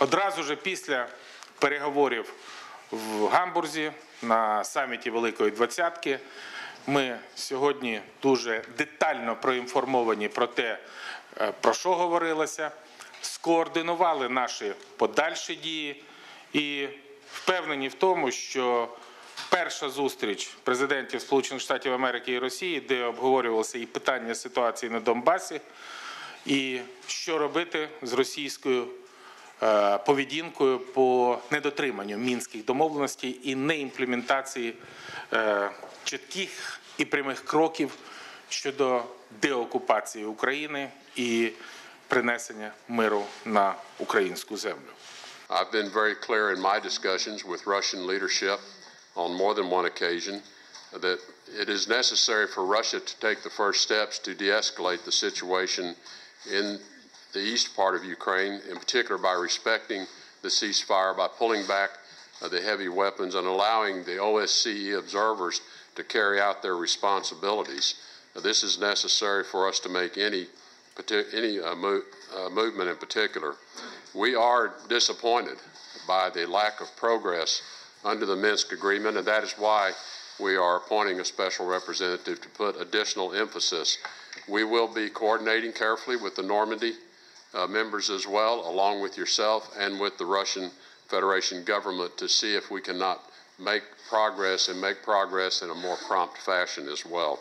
Одразу ж після переговорів в Гамбурзі на саміті Великої Двадцятки ми сьогодні дуже детально проінформовані про те, е, про що говорилося, скоординували наші подальші дії і впевнені в тому, що перша зустріч президентів Сполучених Штатів Америки і Росії, де обговорювалося і питання ситуації на Донбасі, і що робити з російською поведінкою по недотриманню мінських домовленостей і неімплементації е, чітких і прямих кроків щодо деокупації України і принесення миру на українську землю. I've been very clear in my discussions with Russian leadership on more than one occasion that it is necessary for Russia to take the first steps to de escalate the situation in the east part of Ukraine, in particular by respecting the ceasefire, by pulling back uh, the heavy weapons and allowing the OSCE observers to carry out their responsibilities. Uh, this is necessary for us to make any, any uh, mo- uh, movement in particular. We are disappointed by the lack of progress under the Minsk agreement, and that is why we are appointing a special representative to put additional emphasis. We will be coordinating carefully with the Normandy uh, members as well, along with yourself and with the Russian Federation government to see if we cannot make progress and make progress in a more prompt fashion as well.